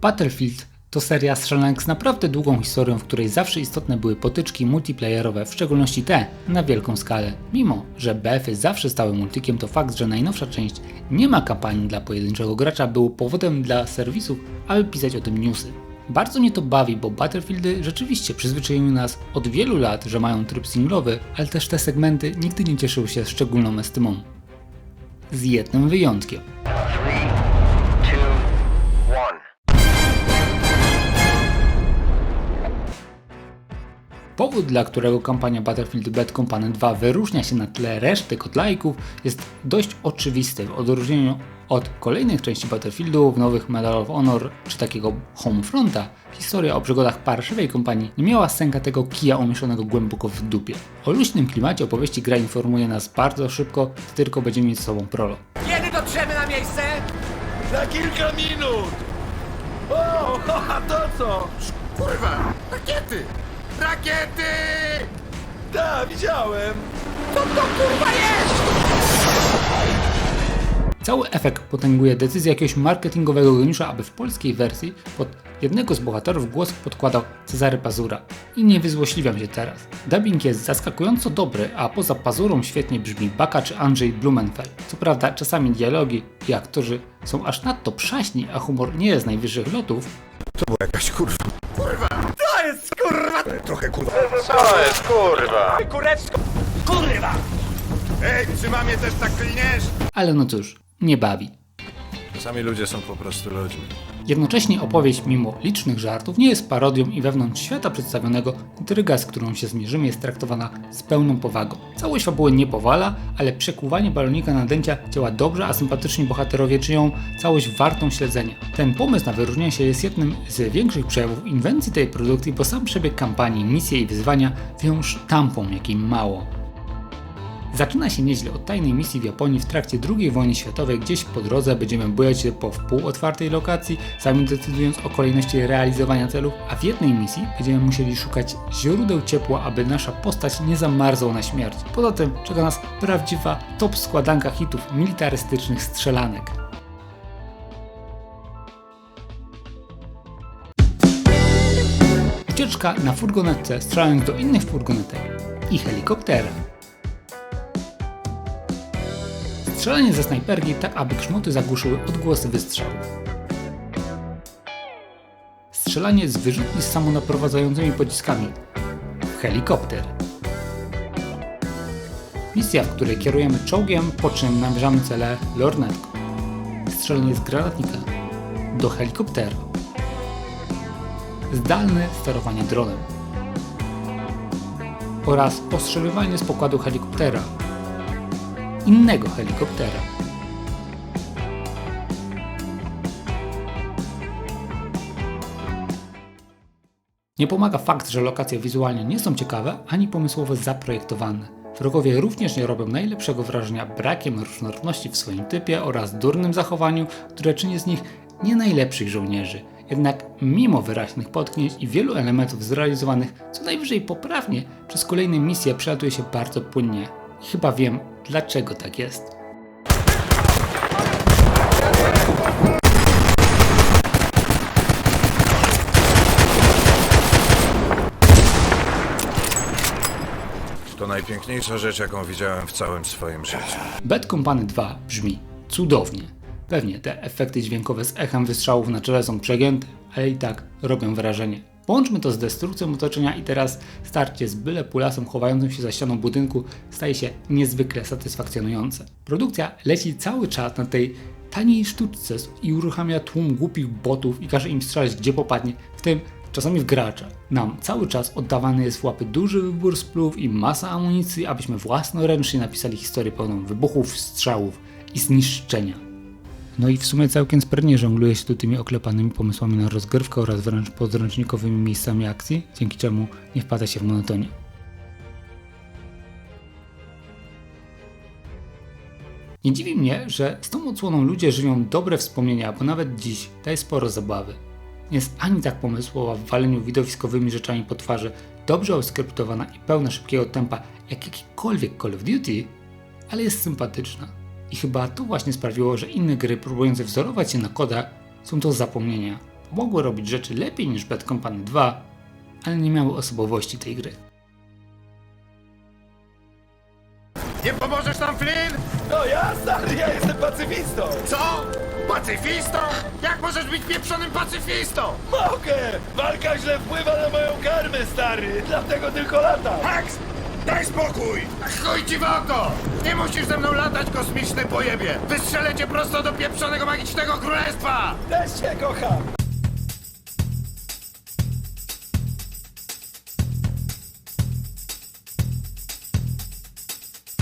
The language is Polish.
Battlefield to seria strzelanek z naprawdę długą historią, w której zawsze istotne były potyczki multiplayerowe, w szczególności te na wielką skalę. Mimo, że BF-y zawsze stały multikiem, to fakt, że najnowsza część nie ma kampanii dla pojedynczego gracza był powodem dla serwisów, aby pisać o tym newsy. Bardzo mnie to bawi, bo Battlefieldy rzeczywiście przyzwyczaiły nas od wielu lat, że mają tryb singlowy, ale też te segmenty nigdy nie cieszyły się szczególną estymą. Z jednym wyjątkiem. Powód, dla którego kampania Battlefield Bad Company 2 wyróżnia się na tle reszty kotlajków jest dość oczywisty w odróżnieniu od kolejnych części Battlefieldu w nowych Medal of Honor czy takiego Homefronta. Historia o przygodach parszywej kompanii nie miała sęka tego kija umieszczonego głęboko w dupie. O luźnym klimacie opowieści gra informuje nas bardzo szybko, gdy tylko będziemy mieć z sobą prolog. Kiedy dotrzemy na miejsce? Za kilka minut! O, a to co? Kurwa! Rakiety! Rakiety! Da, widziałem! Co to kurwa jest? Cały efekt potęguje decyzja jakiegoś marketingowego geniusza, aby w polskiej wersji pod jednego z bohaterów głos podkładał Cezary Pazura. I nie wyzłośliwiam się teraz. Dubbing jest zaskakująco dobry, a poza Pazurą świetnie brzmi Baka czy Andrzej Blumenfeld. Co prawda czasami dialogi i aktorzy są aż nadto przaśni, a humor nie jest z najwyższych lotów, To była jakaś kurwa. Trochę kurwa. Co jest kurwa? Kurewsko! Kurwa! Ej, czy mamie też tak klniesz? ale no cóż, nie bawi. Czasami ludzie są po prostu ludźmi. Jednocześnie opowieść, mimo licznych żartów, nie jest parodią i wewnątrz świata przedstawionego intryga, z którą się zmierzymy, jest traktowana z pełną powagą. Całość fabuły nie powala, ale przekuwanie balonika na dęcia działa dobrze, a sympatyczni bohaterowie czynią całość wartą śledzenia. Ten pomysł na wyróżnienie się jest jednym z większych przejawów inwencji tej produkcji, bo sam przebieg kampanii, misje i wyzwania wyją sztampą, jakiej mało. Zaczyna się nieźle od tajnej misji w Japonii w trakcie II wojny światowej. Gdzieś po drodze będziemy bujać się po wpół otwartej lokacji, sami decydując o kolejności realizowania celów, a w jednej misji będziemy musieli szukać źródeł ciepła, aby nasza postać nie zamarzła na śmierć. Poza tym czeka nas prawdziwa top składanka hitów militarystycznych strzelanek. Ucieczka na furgonetce strzelając do innych furgonetek i helikoptera. Strzelanie ze snajperki tak, aby grzmoty zagłuszyły odgłosy wystrzałów. Strzelanie z wyrzutni z samonaprowadzającymi pociskami w helikopter. Misja, w której kierujemy czołgiem, po czym namierzamy cele lornetką. Strzelanie z granatnika do helikoptera. Zdalne sterowanie dronem. Oraz ostrzeliwanie z pokładu helikoptera innego helikoptera. Nie pomaga fakt, że lokacje wizualnie nie są ciekawe ani pomysłowo zaprojektowane. Wrogowie również nie robią najlepszego wrażenia brakiem różnorodności w swoim typie oraz durnym zachowaniu, które czyni z nich nie najlepszych żołnierzy. Jednak mimo wyraźnych potknięć i wielu elementów zrealizowanych co najwyżej poprawnie, przez kolejne misje przelatuje się bardzo płynnie. Chyba wiem, dlaczego tak jest. To najpiękniejsza rzecz, jaką widziałem w całym swoim życiu. Bad Company 2 brzmi cudownie. Pewnie te efekty dźwiękowe z echem wystrzałów na czele są przegięte, ale i tak robią wrażenie. Połączmy to z destrukcją otoczenia i teraz starcie z byle pulasem chowającym się za ścianą budynku staje się niezwykle satysfakcjonujące. Produkcja leci cały czas na tej taniej sztuczce i uruchamia tłum głupich botów i każe im strzelać gdzie popadnie, w tym czasami w gracza. Nam cały czas oddawany jest w łapy duży wybór spluw i masa amunicji, abyśmy własnoręcznie napisali historię pełną wybuchów, strzałów i zniszczenia. No i w sumie całkiem sprytnie żongluje się tu tymi oklepanymi pomysłami na rozgrywkę oraz wręcz podręcznikowymi miejscami akcji, dzięki czemu nie wpada się w monotonię. Nie dziwi mnie, że z tą odsłoną ludzie żywią dobre wspomnienia, bo nawet dziś daje sporo zabawy. Jest ani tak pomysłowa w waleniu widowiskowymi rzeczami po twarzy, dobrze oskryptowana i pełna szybkiego tempa jak jakikolwiek Call of Duty, ale jest sympatyczna. I chyba to właśnie sprawiło, że inne gry próbujące wzorować się na kodach są do zapomnienia. mogły robić rzeczy lepiej niż Bad Company 2, ale nie miały osobowości tej gry. Nie pomożesz nam, Flynn? No ja, stary, ja jestem pacyfistą! Co? Pacyfistą? Jak możesz być pieprzonym pacyfistą? Mogę! Walka źle wpływa na moją karmę, stary! Dlatego tylko latam! Max! Daj spokój! Chuj ci w oko! Nie musisz ze mną latać, kosmiczny pojebie! Wystrzelę cię prosto do pieprzonego magicznego królestwa! Też cię kocham!